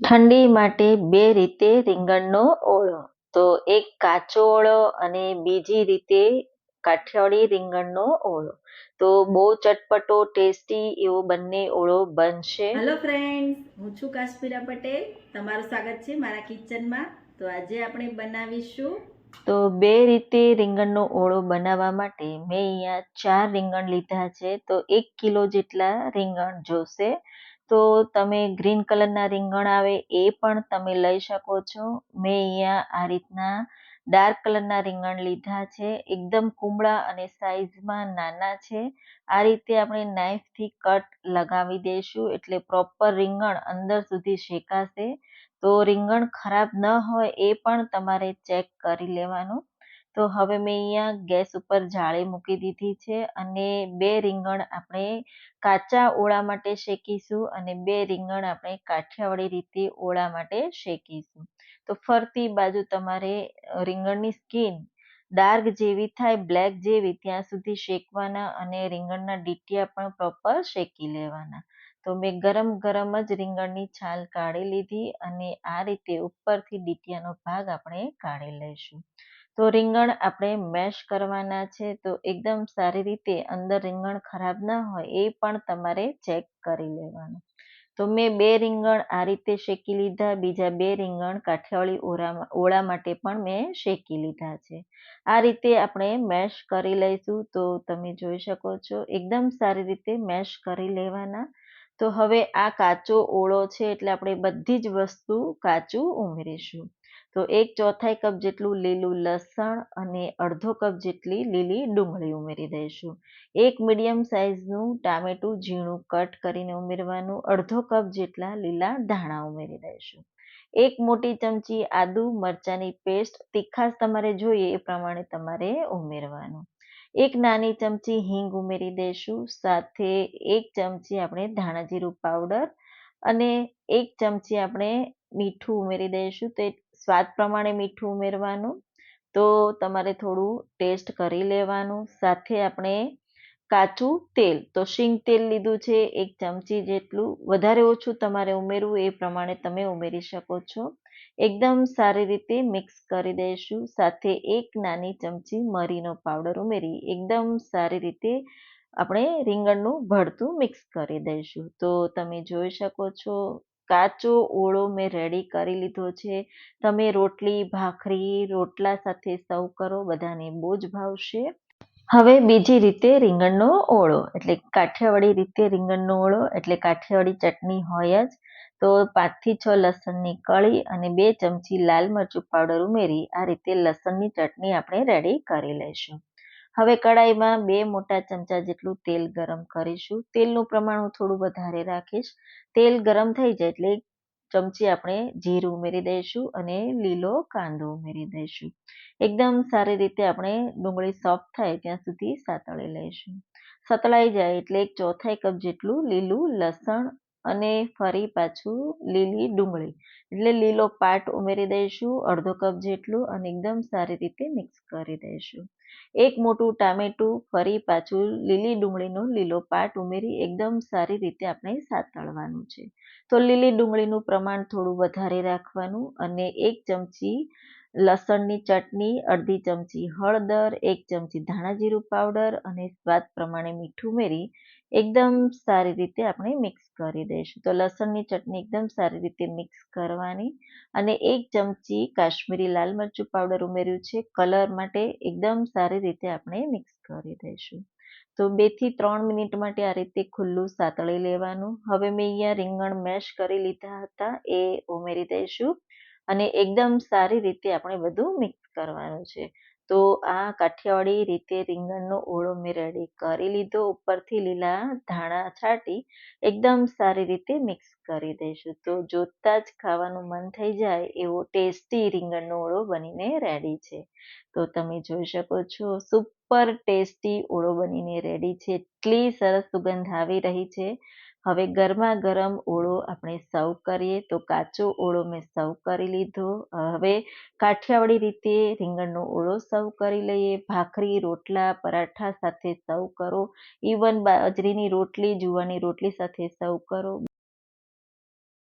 ઠંડી માટે બે રીતે રીંગણનો ઓળો. તો એક કાચો ઓળો અને બીજી રીતે કાઠિયાવાડી રીંગણનો ઓળો. તો બહુ ચટપટો ટેસ્ટી એવો બંને ઓળો બનશે. હેલો ફ્રેન્ડ્સ હું છું કાશ્મીરા પટેલ. તમારું સ્વાગત છે મારા કિચનમાં. તો આજે આપણે બનાવીશું. તો બે રીતે રીંગણનો ઓળો બનાવવા માટે મેં અહીંયા ચાર રીંગણ લીધા છે. તો એક કિલો જેટલા રીંગણ જોશે. તો તમે ગ્રીન કલરના રીંગણ આવે એ પણ તમે લઈ શકો છો. મેં અહીંયા આ રીતના ડાર્ક કલરના રીંગણ લીધા છે. એકદમ કુમળા અને સાઈઝમાં નાના છે. આ રીતે આપણે નાઇફથી કટ લગાવી દઈશું એટલે પ્રોપર રીંગણ અંદર સુધી શેકાશે. તો રીંગણ ખરાબ ન હોય એ પણ તમારે ચેક કરી લેવાનું. તો હવે મેં અહીંયા ગેસ ઉપર જાળી મૂકી દીધી છે અને બે રીંગણ આપણે કાચા ઓળા માટે શેકીશું અને બે રીંગણ આપણે કાઠિયાવાડી રીતે ઓળા માટે શેકીશું. તો ફરતી બાજુ તમારે રીંગણની સ્કીન ડાર્ક જેવી થાય, બ્લેક જેવી, ત્યાં સુધી શેકવાના અને રીંગણના ડીટિયા પણ પ્રોપર શેકી લેવાના. તો મેં ગરમ ગરમ જ રીંગણની છાલ કાઢી લીધી અને આ રીતે ઉપરથી ડીટિયાનો ભાગ આપણે કાઢી લઈશું. તો રીંગણ આપણે મેશ કરવાના છે, તો એકદમ સારી રીતે અંદર રીંગણ ખરાબ ના હોય એ પણ તમારે ચેક કરી લેવાનું. તો મેં બે રીંગણ આ રીતે શેકી લીધા, બીજા બે રીંગણ કાઠિયાવાડી ઓળા ઓળા માટે પણ મેં શેકી લીધા છે. આ રીતે આપણે મેશ કરી લઈશું, તો તમે જોઈ શકો છો એકદમ સારી રીતે મેશ કરી લેવાના. તો હવે આ કાચો ઓળો છે એટલે આપણે બધી જ વસ્તુ કાચું ઉમેરીશું. તો એક ચોથાઈ કપ જેટલું લીલું લસણ અને અડધો કપ જેટલી લીલી ડુંગળી ઉમેરી દઈશું. એક મીડિયમ સાઇઝનું ટામેટું ઝીણું કટ કરીને ઉમેરવાનું, અડધો કપ જેટલા લીલા ધાણા ઉમેરી દઈશું. એક મોટી ચમચી આદુ મરચાંની પેસ્ટ તીખાશ તમારે જોઈએ એ પ્રમાણે તમારે ઉમેરવાનું. એક નાની ચમચી હિંગ ઉમેરી દઈશું, સાથે એક ચમચી આપણે ધાણા જીરું પાવડર અને એક ચમચી આપણે મીઠું ઉમેરી દઈશું. તો સ્વાદ પ્રમાણે મીઠું ઉમેરવાનું, તો તમારે થોડું ટેસ્ટ કરી લેવાનું. સાથે આપણે કાચું તેલ, તો શીંગ તેલ લીધું છે, એક ચમચી જેટલું વધારે ઓછું તમારે ઉમેરવું, એ પ્રમાણે તમે ઉમેરી શકો છો. એકદમ સારી રીતે મિક્સ કરી દઈશું. સાથે એક નાની ચમચી મરીનો પાવડર ઉમેરી, એકદમ સારી રીતે આપણે રીંગણનું ભરતું મિક્સ કરી દઈશું. તો તમે જોઈ શકો છો કાચો ઓળો મેં રેડી કરી લીધો છે. તમે રોટલી, ભાખરી, રોટલા સાથે સર્વ કરો, બધાને બહુ જ ભાવશે. હવે બીજી રીતે રીંગણનો ઓળો, એટલે કાઠિયાવાડી રીતે રીંગણનો ઓળો, એટલે કાઠિયાવાડી ચટણી હોય જ. તો પાંચથી છ લસણની કળી અને બે ચમચી લાલ મરચું પાવડર ઉમેરી આ રીતે લસણની ચટણી આપણે રેડી કરી લઈશું. હવે કડાઈમાં બે મોટા ચમચા જેટલું તેલ ગરમ કરીશું. તેલનું પ્રમાણ હું થોડું વધારે રાખીશ. તેલ ગરમ થઈ જાય એટલે ચમચી આપણે જીરું ઉમેરી દઈશું અને લીલો કાંદો ઉમેરી દઈશું. એકદમ સારી રીતે આપણે ડુંગળી સોફ્ટ થાય ત્યાં સુધી સાતળી લઈશું. સતળાઈ જાય એટલે એક ચોથાઈ કપ જેટલું લીલું લસણ અને ફરી પાછું લીલી ડુંગળી. એટલે લીલો પાટ ઉમેરી દઈશું, અડધો કપ જેટલું અને એકદમ સારી રીતે મિક્સ કરી દઈશું. એક મોટું ટામેટું, ફરી પાછું લીલી ડુંગળીનો લીલો પાટ ઉમેરી એકદમ સારી રીતે આપણે સાતળવાનું છે. તો લીલી ડુંગળીનું પ્રમાણ થોડું વધારે રાખવાનું અને એક ચમચી લસણની ચટણી, અડધી ચમચી હળદર, એક ચમચી ધાણા જીરું પાવડર અને સ્વાદ પ્રમાણે મીઠું ઉમેરી એકદમ સારી રીતે આપણે મિક્સ કરી દઈશું. તો લસણની ચટણી એકદમ સારી રીતે મિક્સ કરવાની અને એક ચમચી કાશ્મીરી લાલ મરચું પાવડર ઉમેર્યું છે. કલર માટે એકદમ સારી રીતે આપણે મિક્સ કરી દઈશું. તો બેથી ત્રણ મિનિટ માટે આ રીતે ખુલ્લું સાતળી લેવાનું. હવે મેં અહીંયા રીંગણ મેશ કરી લીધા હતા. એ ઉમેરી દઈશું અને એકદમ સારી રીતે આપણે બધું મિક્સ કરવાનું છે. તો આ કાઠિયાવાડી રીતે રીંગણનો ઓળો મેં રેડી કરી લીધો, ઉપરથી લીલા ધાણા છાંટી એકદમ સારી રીતે મિક્સ કરી દઈશું. તો જોતાં જ ખાવાનું મન થઈ જાય એવો ટેસ્ટી રીંગણનો ઓળો બનીને રેડી છે. તો તમે જોઈ શકો છો, સુપર ટેસ્ટી ઓળો બનીને રેડી છે. એટલી સરસ સુગંધ આવી રહી છે. હવે ગરમા ગરમ ઓળો આપણે સર્વ કરીએ તો કાચો ઓળો મેં સર્વ કરી લીધો. હવે કાઠિયાવાડી રીતે રીંગણનો ઓળો સર્વ કરી લઈએ. ભાખરી, રોટલા, પરાઠા સાથે સર્વ કરો. ઇવન બાજરીની રોટલી, જુવારની રોટલી સાથે સર્વ કરો.